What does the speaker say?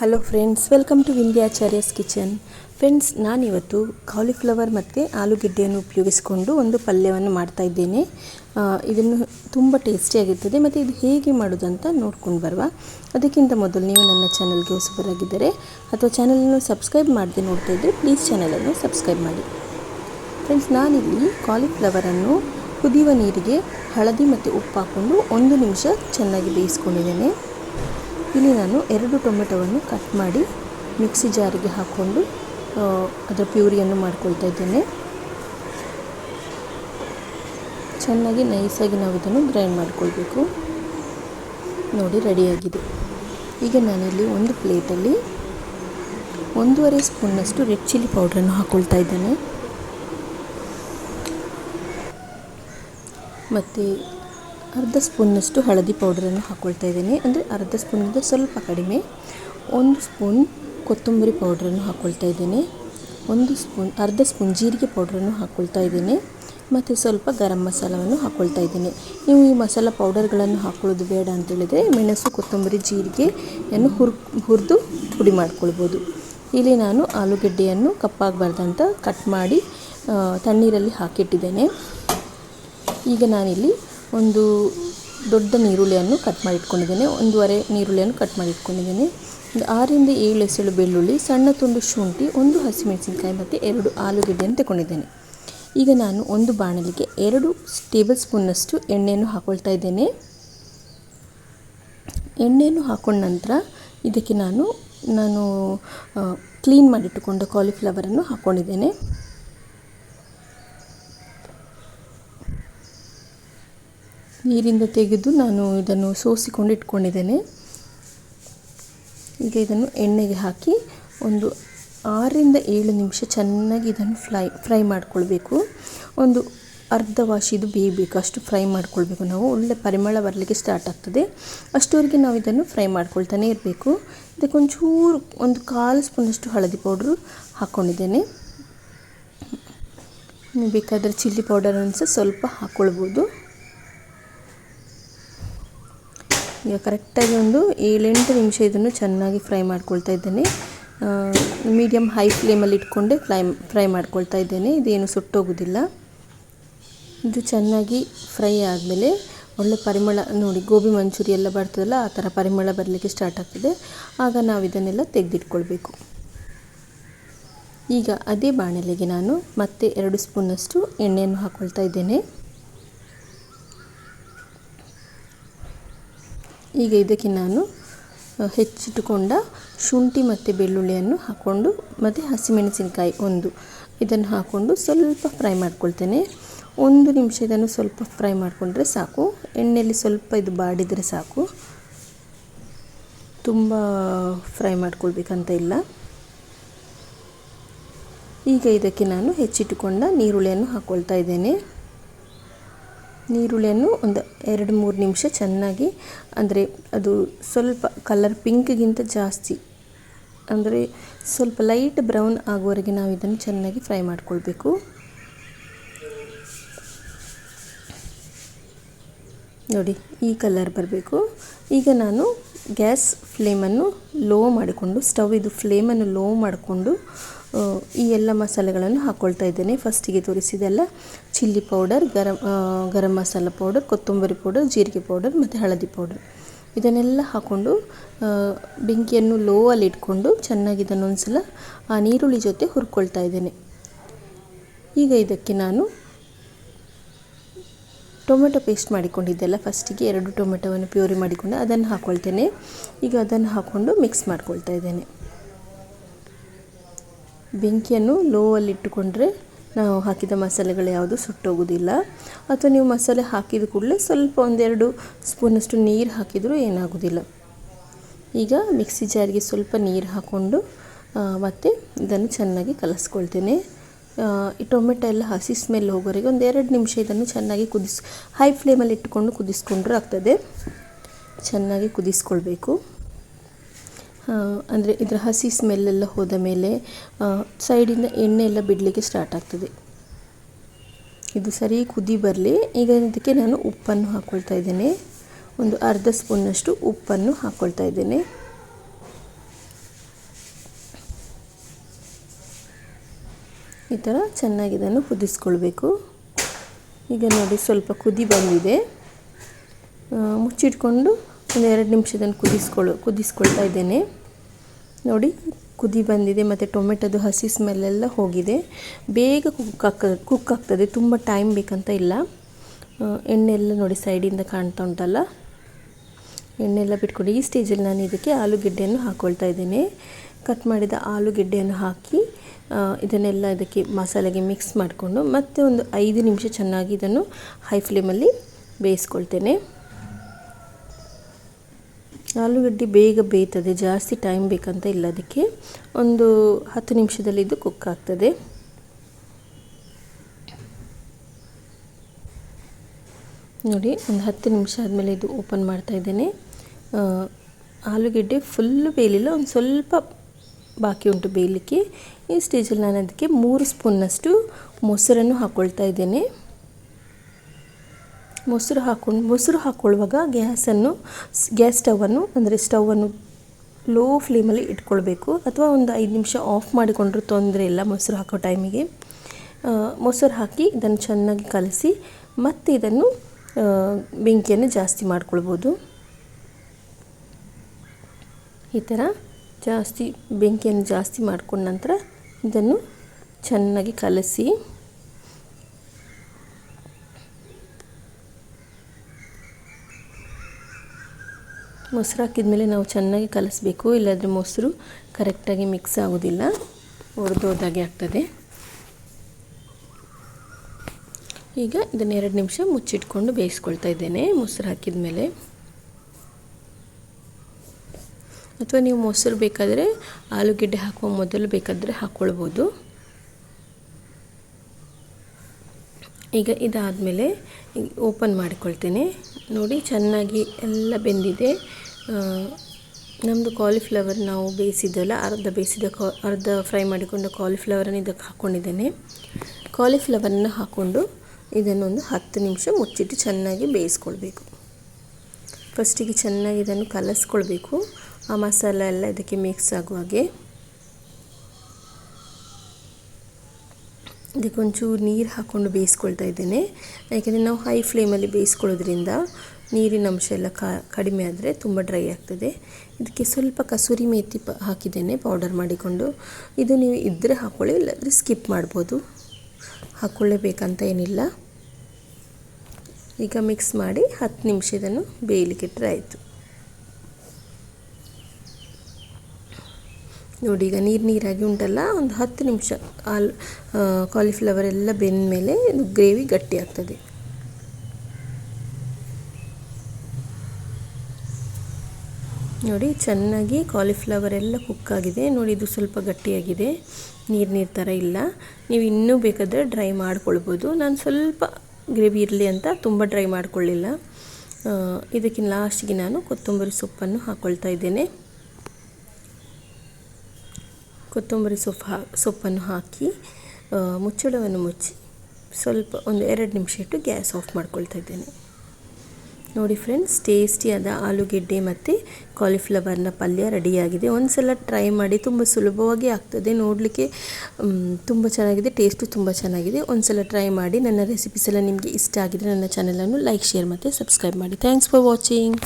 Hello friends welcome to Vindhyacharya's kitchen friends ನಾನಿವತ್ತು cauliflower ಮತ್ತು ಆಲೂಗೆಡ್ಡೆಯನ್ನು ಉಪಯೋಗಿಸಿಕೊಂಡು ಒಂದು ಪಲ್ಯವನ್ನು ಮಾಡ್ತಾ ಇದ್ದೇನೆ. ಇದನ್ನು ತುಂಬ ಟೇಸ್ಟಿಯಾಗಿರ್ತದೆ ಮತ್ತು ಇದು ಹೇಗೆ ಮಾಡೋದು ಅಂತ ನೋಡ್ಕೊಂಡು ಬರುವ. ಅದಕ್ಕಿಂತ ಮೊದಲು ನೀವು ನನ್ನ ಚಾನಲ್ಗೆ ಹೊಸಬರಾಗಿದ್ದರೆ ಅಥವಾ ಚಾನಲನ್ನು ಸಬ್ಸ್ಕ್ರೈಬ್ ಮಾಡದೆ ನೋಡ್ತಾ ಇದ್ದರೆ ಪ್ಲೀಸ್ ಚಾನಲನ್ನು ಸಬ್ಸ್ಕ್ರೈಬ್ ಮಾಡಿ. ಫ್ರೆಂಡ್ಸ್ ನಾನಿಲ್ಲಿ ಕಾಲಿಫ್ಲವರನ್ನು ಕುದಿಯುವ ನೀರಿಗೆ ಹಳದಿ ಮತ್ತು ಉಪ್ಪು ಹಾಕ್ಕೊಂಡು ಒಂದು ನಿಮಿಷ ಚೆನ್ನಾಗಿ ಬೇಯಿಸ್ಕೊಂಡಿದ್ದೇನೆ. ಇಲ್ಲಿ ನಾನು ಎರಡು ಟೊಮೆಟೊವನ್ನು ಕಟ್ ಮಾಡಿ ಮಿಕ್ಸಿ ಜಾರಿಗೆ ಹಾಕ್ಕೊಂಡು ಅದರ ಪ್ಯೂರಿಯನ್ನು ಮಾಡ್ಕೊಳ್ತಾ ಇದ್ದೇನೆ. ಚೆನ್ನಾಗಿ ನೈಸಾಗಿ ನಾವು ಇದನ್ನು ಗ್ರೈಂಡ್ ಮಾಡಿಕೊಳ್ಬೇಕು. ನೋಡಿ, ರೆಡಿಯಾಗಿದೆ. ಈಗ ನಾನಿಲ್ಲಿ ಒಂದು ಪ್ಲೇಟಲ್ಲಿ ಒಂದೂವರೆ ಸ್ಪೂನಷ್ಟು ರೆಡ್ ಚಿಲ್ಲಿ ಪೌಡ್ರನ್ನು ಹಾಕ್ಕೊಳ್ತಾ ಇದ್ದೇನೆ. ಮತ್ತು ಅರ್ಧ ಸ್ಪೂನ್ನಷ್ಟು ಹಳದಿ ಪೌಡ್ರನ್ನು ಹಾಕ್ಕೊಳ್ತಾ ಇದ್ದೀನಿ. ಅಂದರೆ ಅರ್ಧ ಸ್ಪೂನಿಂದ ಸ್ವಲ್ಪ ಕಡಿಮೆ. ಒಂದು ಸ್ಪೂನ್ ಕೊತ್ತಂಬರಿ ಪೌಡ್ರನ್ನು ಹಾಕ್ಕೊಳ್ತಾ ಇದ್ದೀನಿ. ಒಂದು ಸ್ಪೂನ್, ಅರ್ಧ ಸ್ಪೂನ್ ಜೀರಿಗೆ ಪೌಡ್ರನ್ನು ಹಾಕ್ಕೊಳ್ತಾ ಇದ್ದೀನಿ. ಮತ್ತು ಸ್ವಲ್ಪ ಗರಂ ಮಸಾಲವನ್ನು ಹಾಕ್ಕೊಳ್ತಾ ಇದ್ದೀನಿ. ನೀವು ಈ ಮಸಾಲ ಪೌಡರ್ಗಳನ್ನು ಹಾಕ್ಕೊಳ್ಳೋದು ಬೇಡ ಅಂತೇಳಿದರೆ ಮೆಣಸು, ಕೊತ್ತಂಬರಿ, ಜೀರಿಗೆಯನ್ನು ಹುರ್, ಹುರಿದು ಪುಡಿ ಮಾಡ್ಕೊಳ್ಬೋದು. ಇಲ್ಲಿ ನಾನು ಆಲೂಗೆಡ್ಡೆಯನ್ನು ಕಪ್ಪಾಗಬಾರ್ದಂತ ಕಟ್ ಮಾಡಿ ತಣ್ಣೀರಲ್ಲಿ ಹಾಕಿಟ್ಟಿದ್ದೇನೆ. ಈಗ ನಾನಿಲ್ಲಿ ಒಂದು ದೊಡ್ಡ ನೀರುಳ್ಳಿಯನ್ನು ಕಟ್ ಮಾಡಿ ಇಟ್ಕೊಂಡಿದ್ದೇನೆ ಒಂದೂವರೆ ನೀರುಳ್ಳಿಯನ್ನು ಕಟ್ ಮಾಡಿ ಇಟ್ಕೊಂಡಿದ್ದೇನೆ ಒಂದು ಆರರಿಂದ ಏಳು ಎಸಳು ಬೆಳ್ಳುಳ್ಳಿ, ಸಣ್ಣ ತುಂಡು ಶುಂಠಿ, ಒಂದು ಹಸಿಮೆಣಸಿನಕಾಯಿ ಮತ್ತು ಎರಡು ಆಲೂಗೆಡ್ಡೆಯನ್ನು ತಗೊಂಡಿದ್ದೇನೆ ಈಗ ನಾನು ಒಂದು ಬಾಣಲಿಗೆ ಎರಡು ಟೇಬಲ್ ಸ್ಪೂನ್ನಷ್ಟು ಎಣ್ಣೆಯನ್ನು ಹಾಕ್ಕೊಳ್ತಾ ಇದ್ದೇನೆ. ಎಣ್ಣೆಯನ್ನು ಹಾಕೊಂಡ ನಂತರ ಇದಕ್ಕೆ ನಾನು ನಾನು ಕ್ಲೀನ್ ಮಾಡಿಟ್ಟುಕೊಂಡ ಕಾಲಿಫ್ಲವರನ್ನು ಹಾಕ್ಕೊಂಡಿದ್ದೇನೆ ನೀರಿಂದ ತೆಗೆದು ನಾನು ಇದನ್ನು ಸೋಸಿಕೊಂಡು ಇಟ್ಕೊಂಡಿದ್ದೇನೆ. ಈಗ ಇದನ್ನು ಎಣ್ಣೆಗೆ ಹಾಕಿ ಒಂದು ಆರರಿಂದ ಏಳು ನಿಮಿಷ ಚೆನ್ನಾಗಿ ಇದನ್ನು ಫ್ರೈ ಫ್ರೈ ಮಾಡ್ಕೊಳ್ಬೇಕು. ಒಂದು ಅರ್ಧ ವಾಶಿದು ಬೇಯಬೇಕು, ಅಷ್ಟು ಫ್ರೈ ಮಾಡ್ಕೊಳ್ಬೇಕು ನಾವು. ಒಳ್ಳೆ ಪರಿಮಳ ಬರಲಿಕ್ಕೆ ಸ್ಟಾರ್ಟ್ ಆಗ್ತದೆ. ಅಷ್ಟುವರೆಗೆ ನಾವು ಇದನ್ನು ಫ್ರೈ ಮಾಡ್ಕೊಳ್ತಾನೆ ಇರಬೇಕು. ಇದಕ್ಕೆ ಒಂಚೂರು, ಒಂದು ಕಾಲು ಸ್ಪೂನಷ್ಟು ಹಳದಿ ಪೌಡ್ರು ಹಾಕ್ಕೊಂಡಿದ್ದೇನೆ ಬೇಕಾದರೆ ಚಿಲ್ಲಿ ಪೌಡರನ್ನು ಸಹ ಸ್ವಲ್ಪ ಹಾಕ್ಕೊಳ್ಬೋದು ಈಗ ಕರೆಕ್ಟಾಗಿ ಒಂದು ಏಳೆಂಟು ನಿಮಿಷ ಇದನ್ನು ಚೆನ್ನಾಗಿ ಫ್ರೈ ಮಾಡ್ಕೊಳ್ತಾ ಇದ್ದೇನೆ. ಮೀಡಿಯಮ್ ಹೈ ಫ್ಲೇಮಲ್ಲಿ ಇಟ್ಕೊಂಡೆ ಫ್ರೈ ಫ್ರೈ ಮಾಡ್ಕೊಳ್ತಾ ಇದ್ದೇನೆ. ಇದೇನು ಸುಟ್ಟೋಗೋದಿಲ್ಲ. ಇದು ಚೆನ್ನಾಗಿ ಫ್ರೈ ಆದಮೇಲೆ ಒಳ್ಳೆ ಪರಿಮಳ, ನೋಡಿ ಗೋಬಿ ಮಂಚೂರಿ ಎಲ್ಲ ಬರ್ತದಲ್ಲ, ಆ ಥರ ಪರಿಮಳ ಬರಲಿಕ್ಕೆ ಸ್ಟಾರ್ಟ್ ಆಗ್ತದೆ. ಆಗ ನಾವು ಇದನ್ನೆಲ್ಲ ತೆಗೆದಿಟ್ಕೊಳ್ಬೇಕು. ಈಗ ಅದೇ ಬಾಣಲೆಗೆ ನಾನು ಮತ್ತೆ ಎರಡು ಸ್ಪೂನಷ್ಟು ಎಣ್ಣೆಯನ್ನು ಹಾಕ್ಕೊಳ್ತಾ ಇದ್ದೇನೆ. ಈಗ ಇದಕ್ಕೆ ನಾನು ಹೆಚ್ಚಿಟ್ಟುಕೊಂಡ ಶುಂಠಿ ಮತ್ತು ಬೆಳ್ಳುಳ್ಳಿಯನ್ನು ಹಾಕ್ಕೊಂಡು ಮತ್ತು ಹಸಿಮೆಣಸಿನಕಾಯಿ ಒಂದು. ಇದನ್ನು ಹಾಕ್ಕೊಂಡು ಸ್ವಲ್ಪ ಫ್ರೈ ಮಾಡ್ಕೊಳ್ತೇನೆ. ಒಂದು ನಿಮಿಷ ಇದನ್ನು ಸ್ವಲ್ಪ ಫ್ರೈ ಮಾಡಿಕೊಂಡ್ರೆ ಸಾಕು. ಎಣ್ಣೆಯಲ್ಲಿ ಸ್ವಲ್ಪ ಇದು ಬಾಡಿದರೆ ಸಾಕು. ತುಂಬ ಫ್ರೈ ಮಾಡ್ಕೊಳ್ಬೇಕಂತ ಇಲ್ಲ. ಈಗ ಇದಕ್ಕೆ ನಾನು ಹೆಚ್ಚಿಟ್ಟುಕೊಂಡ ನೀರುಳ್ಳಿಯನ್ನು ಹಾಕ್ಕೊಳ್ತಾ ಇದ್ದೇನೆ. ನೀರುಳ್ಳಿಯನ್ನು ಒಂದು ಎರಡು ಮೂರು ನಿಮಿಷ ಚೆನ್ನಾಗಿ, ಅಂದರೆ ಅದು ಸ್ವಲ್ಪ ಕಲರ್ ಪಿಂಕ್ಗಿಂತ ಜಾಸ್ತಿ, ಅಂದರೆ ಸ್ವಲ್ಪ ಲೈಟ್ ಬ್ರೌನ್ ಆಗುವವರೆಗೆ ನಾವು ಇದನ್ನು ಚೆನ್ನಾಗಿ ಫ್ರೈ ಮಾಡಿಕೊಳ್ಬೇಕು. ನೋಡಿ, ಈ ಕಲರ್ ಬರಬೇಕು. ಈಗ ನಾನು ಗ್ಯಾಸ್ ಫ್ಲೇಮನ್ನು ಲೋ ಮಾಡಿಕೊಂಡು ಸ್ಟವ್ ಇದು ಫ್ಲೇಮನ್ನು ಲೋ ಮಾಡಿಕೊಂಡು ಈ ಎಲ್ಲ ಮಸಾಲೆಗಳನ್ನು ಹಾಕ್ಕೊಳ್ತಾ ಇದ್ದೇನೆ. ಫಸ್ಟಿಗೆ ತೋರಿಸಿದೆಲ್ಲ chilli powder, garam garam masala powder, ಕೊತ್ತಂಬರಿ ಪೌಡರ್, ಜೀರಿಗೆ ಪೌಡರ್ ಮತ್ತು ಹಳದಿ ಪೌಡರ್. ಇದನ್ನೆಲ್ಲ ಹಾಕ್ಕೊಂಡು ಬೆಂಕಿಯನ್ನು ಲೋ ಅಲ್ಲಿ ಇಟ್ಕೊಂಡು ಚೆನ್ನಾಗಿ ಇದನ್ನೊಂದು ಸಲ ಆ ನೀರುಳ್ಳಿ ಜೊತೆ ಹುರ್ಕೊಳ್ತಾ ಇದ್ದೇನೆ. ಈಗ ಇದಕ್ಕೆ ನಾನು ಟೊಮೆಟೊ ಪೇಸ್ಟ್ ಮಾಡಿಕೊಂಡಿದ್ದೆಲ್ಲ ಫಸ್ಟಿಗೆ ಎರಡು ಟೊಮೆಟೊವನ್ನು ಪ್ಯೂರಿ ಮಾಡಿಕೊಂಡು ಅದನ್ನು ಹಾಕ್ಕೊಳ್ತೇನೆ ಈಗ ಅದನ್ನು ಹಾಕ್ಕೊಂಡು ಮಿಕ್ಸ್ ಮಾಡ್ಕೊಳ್ತಾ ಇದ್ದೇನೆ. ಬೆಂಕಿಯನ್ನು ಲೋ ಅಲ್ಲಿ ಇಟ್ಟುಕೊಂಡ್ರೆ ನಾವು ಹಾಕಿದ ಮಸಾಲೆಗಳು ಯಾವುದು ಸುಟ್ಟೋಗೋದಿಲ್ಲ. ಅಥವಾ ನೀವು ಮಸಾಲೆ ಹಾಕಿದ ಕೂಡಲೇ ಸ್ವಲ್ಪ ಒಂದೆರಡು ಸ್ಪೂನಷ್ಟು ನೀರು ಹಾಕಿದರೂ ಏನಾಗೋದಿಲ್ಲ. ಈಗ ಮಿಕ್ಸಿ ಜಾರಿಗೆ ಸ್ವಲ್ಪ ನೀರು ಹಾಕ್ಕೊಂಡು ಮತ್ತು ಇದನ್ನು ಚೆನ್ನಾಗಿ ಕಲಸ್ಕೊಳ್ತೇನೆ. ಈ ಟೊಮೆಟೊ ಎಲ್ಲ ಹಸಿ ಸ್ಮೆಲ್ ಹೋಗೋವರೆಗೆ ಒಂದು ಎರಡು ನಿಮಿಷ ಇದನ್ನು ಚೆನ್ನಾಗಿ ಕುದಿಸ್ ಹೈ ಫ್ಲೇಮಲ್ಲಿ ಇಟ್ಟುಕೊಂಡು ಕುದಿಸ್ಕೊಂಡ್ರೂ ಆಗ್ತದೆ. ಚೆನ್ನಾಗಿ ಕುದಿಸ್ಕೊಳ್ಬೇಕು. ಅಂದರೆ ಇದರ ಹಸಿ ಸ್ಮೆಲ್ಲೆಲ್ಲ ಹೋದ ಮೇಲೆ ಸೈಡಿಂದ ಎಣ್ಣೆ ಎಲ್ಲ ಬಿಡಲಿಕ್ಕೆ ಸ್ಟಾರ್ಟ್ ಆಗ್ತದೆ. ಇದು ಸರಿ ಕುದಿ ಬರಲಿ. ಈಗ ಇದಕ್ಕೆ ನಾನು ಉಪ್ಪನ್ನು ಹಾಕ್ಕೊಳ್ತಾ ಇದ್ದೇನೆ. ಒಂದು ಅರ್ಧ ಸ್ಪೂನ್ನಷ್ಟು ಉಪ್ಪನ್ನು ಹಾಕ್ಕೊಳ್ತಾ ಇದ್ದೇನೆ. ಈ ಥರ ಚೆನ್ನಾಗಿ ಇದನ್ನು ಕುದಿಸ್ಕೊಳ್ಬೇಕು. ಈಗ ನೋಡಿ ಸ್ವಲ್ಪ ಕುದಿ ಬಂದಿದೆ. ಮುಚ್ಚಿಟ್ಕೊಂಡು ಒಂದು ಎರಡು ನಿಮಿಷದನ್ನು ಕುದಿಸ್ಕೊಳ್ಳೋ ಕುದಿಸ್ಕೊಳ್ತಾ ಇದ್ದೇನೆ. ನೋಡಿ, ಕುದಿ ಬಂದಿದೆ ಮತ್ತು ಟೊಮೆಟೊದು ಹಸಿ ಸ್ಮೆಲ್ಲೆಲ್ಲ ಹೋಗಿದೆ. ಬೇಗ ಕುಕ್ ಕುಕ್ ಆಗ್ತದೆ, ತುಂಬ ಟೈಮ್ ಬೇಕಂತ ಇಲ್ಲ. ಎಣ್ಣೆ ಎಲ್ಲ ನೋಡಿ ಸೈಡಿಂದ ಕಾಣ್ತಾ ಉಂಟಲ್ಲ? ಎಣ್ಣೆ ಎಲ್ಲ ಬಿಟ್ಕೊಂಡು ಈ ಸ್ಟೇಜಲ್ಲಿ ನಾನು ಇದಕ್ಕೆ ಆಲೂಗೆಡ್ಡೆಯನ್ನು ಹಾಕ್ಕೊಳ್ತಾ ಇದ್ದೇನೆ. ಕಟ್ ಮಾಡಿದ ಆಲೂಗೆಡ್ಡೆಯನ್ನು ಹಾಕಿ ಇದನ್ನೆಲ್ಲ ಇದಕ್ಕೆ ಮಸಾಲೆಗೆ ಮಿಕ್ಸ್ ಮಾಡಿಕೊಂಡು ಮತ್ತೆ ಒಂದು ಐದು ನಿಮಿಷ ಚೆನ್ನಾಗಿ ಇದನ್ನು ಹೈ ಫ್ಲೇಮಲ್ಲಿ ಬೇಯಿಸ್ಕೊಳ್ತೇನೆ. ಆಲೂಗಡ್ಡೆ ಬೇಗ ಬೇಯ್ತದೆ, ಜಾಸ್ತಿ ಟೈಮ್ ಬೇಕಂತ ಇಲ್ಲ ಅದಕ್ಕೆ. ಒಂದು ಹತ್ತು ನಿಮಿಷದಲ್ಲಿ ಇದು ಕುಕ್ ಆಗ್ತದೆ. ನೋಡಿ, ಒಂದು ಹತ್ತು ನಿಮಿಷ ಆದಮೇಲೆ ಇದು ಓಪನ್ ಮಾಡ್ತಾ ಇದ್ದೇನೆ. ಆಲೂಗಡ್ಡೆ ಫುಲ್ಲು ಬೇಯಲಿಲ್ಲ, ಒಂದು ಸ್ವಲ್ಪ ಬಾಕಿ ಉಂಟು ಬೇಯಲಿಕ್ಕೆ. ಈ ಸ್ಟೇಜಲ್ಲಿ ನಾನು ಅದಕ್ಕೆ ಮೂರು ಸ್ಪೂನ್ನಷ್ಟು ಮೊಸರನ್ನು ಹಾಕ್ಕೊಳ್ತಾ ಇದ್ದೇನೆ. ಮೊಸರು ಹಾಕೊಂಡು ಮೊಸರು ಹಾಕ್ಕೊಳ್ಳುವಾಗ ಗ್ಯಾಸನ್ನು, ಗ್ಯಾಸ್ ಸ್ಟವನ್ನು, ಅಂದರೆ ಸ್ಟವನ್ನು ಲೋ ಫ್ಲೇಮಲ್ಲಿ ಇಟ್ಕೊಳ್ಬೇಕು. ಅಥವಾ ಒಂದು ಐದು ನಿಮಿಷ ಆಫ್ ಮಾಡಿಕೊಂಡ್ರೂ ತೊಂದರೆ ಇಲ್ಲ ಮೊಸರು ಹಾಕೋ ಟೈಮಿಗೆ. ಮೊಸರು ಹಾಕಿ ಇದನ್ನು ಚೆನ್ನಾಗಿ ಕಲಸಿ, ಮತ್ತೆ ಇದನ್ನು ಬೆಂಕಿಯನ್ನು ಜಾಸ್ತಿ ಮಾಡ್ಕೊಳ್ಬೋದು. ಈ ಥರ ಜಾಸ್ತಿ ಬೆಂಕಿಯನ್ನು ಜಾಸ್ತಿ ಮಾಡ್ಕೊಂಡ ನಂತರ ಇದನ್ನು ಚೆನ್ನಾಗಿ ಕಲಸಿ. ಮೊಸರು ಹಾಕಿದ್ಮೇಲೆ ನಾವು ಚೆನ್ನಾಗಿ ಕಲಿಸ್ಬೇಕು, ಇಲ್ಲಾಂದರೆ ಮೊಸರು ಕರೆಕ್ಟಾಗಿ ಮಿಕ್ಸ್ ಆಗೋದಿಲ್ಲ ಒಡೆದೋದಾಗೆ ಆಗ್ತದೆ. ಈಗ ಇದನ್ನು ಎರಡು ನಿಮಿಷ ಮುಚ್ಚಿಟ್ಕೊಂಡು ಬೇಯಿಸ್ಕೊಳ್ತಾ ಇದ್ದೇನೆ ಮೊಸರು ಹಾಕಿದ ಮೇಲೆ ಅಥವಾ ನೀವು ಮೊಸರು ಬೇಕಾದರೆ ಆಲೂಗೆಡ್ಡೆ ಹಾಕುವ ಮೊದಲು ಬೇಕಾದರೆ ಹಾಕ್ಕೊಳ್ಬೋದು. ಈಗ ಇದಾದಮೇಲೆ ಓಪನ್ ಮಾಡಿಕೊಳ್ತೇನೆ. ನೋಡಿ, ಚೆನ್ನಾಗಿ ಎಲ್ಲ ಬೆಂದಿದೆ. ನಮ್ಮದು ಕಾಲಿಫ್ಲವರ್ ನಾವು ಬೇಯಿಸಿದ್ದಲ್ಲ, ಅರ್ಧ ಬೇಯಿಸಿದ ಕಾ, ಅರ್ಧ ಫ್ರೈ ಮಾಡಿಕೊಂಡು ಕಾಲಿಫ್ಲವರನ್ನು ಇದಕ್ಕೆ ಹಾಕ್ಕೊಂಡಿದ್ದೇನೆ ಕಾಲಿಫ್ಲವರನ್ನು ಹಾಕ್ಕೊಂಡು ಇದನ್ನೊಂದು ಹತ್ತು ನಿಮಿಷ ಮುಚ್ಚಿಟ್ಟು ಚೆನ್ನಾಗಿ ಬೇಯಿಸ್ಕೊಳ್ಬೇಕು. ಫಸ್ಟಿಗೆ ಚೆನ್ನಾಗಿ ಇದನ್ನು ಕಲಸ್ಕೊಳ್ಬೇಕು. ಆ ಮಸಾಲೆ ಎಲ್ಲ ಇದಕ್ಕೆ ಮಿಕ್ಸ್ ಆಗುವ ಇದಕ್ಕೆ ಒಂಚೂರು ನೀರು ಹಾಕ್ಕೊಂಡು ಬೇಯಿಸ್ಕೊಳ್ತಾ ಇದ್ದೇನೆ. ಯಾಕೆಂದರೆ ನಾವು ಹೈ ಫ್ಲೇಮಲ್ಲಿ ಬೇಯಿಸ್ಕೊಳ್ಳೋದ್ರಿಂದ ನೀರಿನ ಅಂಶ ಎಲ್ಲ ಕಡಿಮೆ ಆದರೆ ತುಂಬ ಡ್ರೈ ಆಗ್ತದೆ. ಇದಕ್ಕೆ ಸ್ವಲ್ಪ ಕಸೂರಿ ಮೇಥಿ ಪ, ಹಾಕಿದ್ದೇನೆ ಪೌಡರ್ ಮಾಡಿಕೊಂಡು. ಇದು ನೀವು ಇದ್ದರೆ ಹಾಕ್ಕೊಳ್ಳಿ ಇಲ್ಲಾಂದರೆ ಸ್ಕಿಪ್ ಮಾಡ್ಬೋದು. ಹಾಕ್ಕೊಳ್ಳೇಬೇಕಂತ ಏನಿಲ್ಲ. ಈಗ ಮಿಕ್ಸ್ ಮಾಡಿ ಹತ್ತು ನಿಮಿಷ ಇದನ್ನು ಬೇಯಲಿಕ್ಕೆ ಇಟ್ಟರೆ ಆಯಿತು. ನೋಡಿ, ಈಗ ನೀರು ನೀರಾಗಿ ಉಂಟಲ್ಲ, ಒಂದು ಹತ್ತು ನಿಮಿಷ ಆಲ್ ಕಾಲಿಫ್ಲವರ್ ಎಲ್ಲ ಬೆಂದ ಮೇಲೆ ಗ್ರೇವಿ ಗಟ್ಟಿ ಆಗ್ತದೆ. ನೋಡಿ, ಚೆನ್ನಾಗಿ ಕಾಲಿಫ್ಲವರ್ ಎಲ್ಲ ಕುಕ್ ಆಗಿದೆ. ನೋಡಿ, ಇದು ಸ್ವಲ್ಪ ಗಟ್ಟಿಯಾಗಿದೆ. ನೀರು ನೀರು ಥರ ಇಲ್ಲ. ನೀವು ಇನ್ನೂ ಬೇಕಾದರೆ ಡ್ರೈ ಮಾಡ್ಕೊಳ್ಬೋದು. ನಾನು ಸ್ವಲ್ಪ ಗ್ರೇವಿ ಇರಲಿ ಅಂತ ತುಂಬ ಡ್ರೈ ಮಾಡಿಕೊಳ್ಳಿಲ್ಲ ಇದಕ್ಕಿಂತ ಇದಕ್ಕೆ ಲಾಸ್ಟಿಗೆ ನಾನು ಕೊತ್ತಂಬರಿ ಸೊಪ್ಪನ್ನು ಹಾಕ್ಕೊಳ್ತಾ ಇದ್ದೇನೆ. ಕೊತ್ತಂಬರಿ ಸೊಪ್ಪು ಹಾ, ಸೊಪ್ಪನ್ನು ಹಾಕಿ ಮುಚ್ಚಳವನ್ನು ಮುಚ್ಚಿ ಸ್ವಲ್ಪ ಒಂದು ಎರಡು ನಿಮಿಷ ಇಟ್ಟು ಗ್ಯಾಸ್ ಆಫ್ ಮಾಡ್ಕೊಳ್ತಾ ಇದ್ದೇನೆ. ನೋಡಿ ಫ್ರೆಂಡ್ಸ್, ಟೇಸ್ಟಿಯಾದ ಆಲೂಗೆಡ್ಡೆ ಮತ್ತು ಕಾಲಿಫ್ಲವರ್ನ ಪಲ್ಯ ರೆಡಿಯಾಗಿದೆ. ಒಂದು ಸಲ ಟ್ರೈ ಮಾಡಿ ತುಂಬ ಸುಲಭವಾಗಿ ಆಗ್ತದೆ. ನೋಡಲಿಕ್ಕೆ ತುಂಬ ಚೆನ್ನಾಗಿದೆ, ಟೇಸ್ಟು ತುಂಬ ಚೆನ್ನಾಗಿದೆ. ಒಂದು ಸಲ ಟ್ರೈ ಮಾಡಿ, ನನ್ನ ರೆಸಿಪೀಸ್ ಎಲ್ಲ ನಿಮಗೆ ಇಷ್ಟ ಆಗಿದೆ ನನ್ನ ಚಾನಲನ್ನು ಲೈಕ್, ಶೇರ್ ಮತ್ತು ಸಬ್ಸ್ಕ್ರೈಬ್ ಮಾಡಿ. Thanks for watching.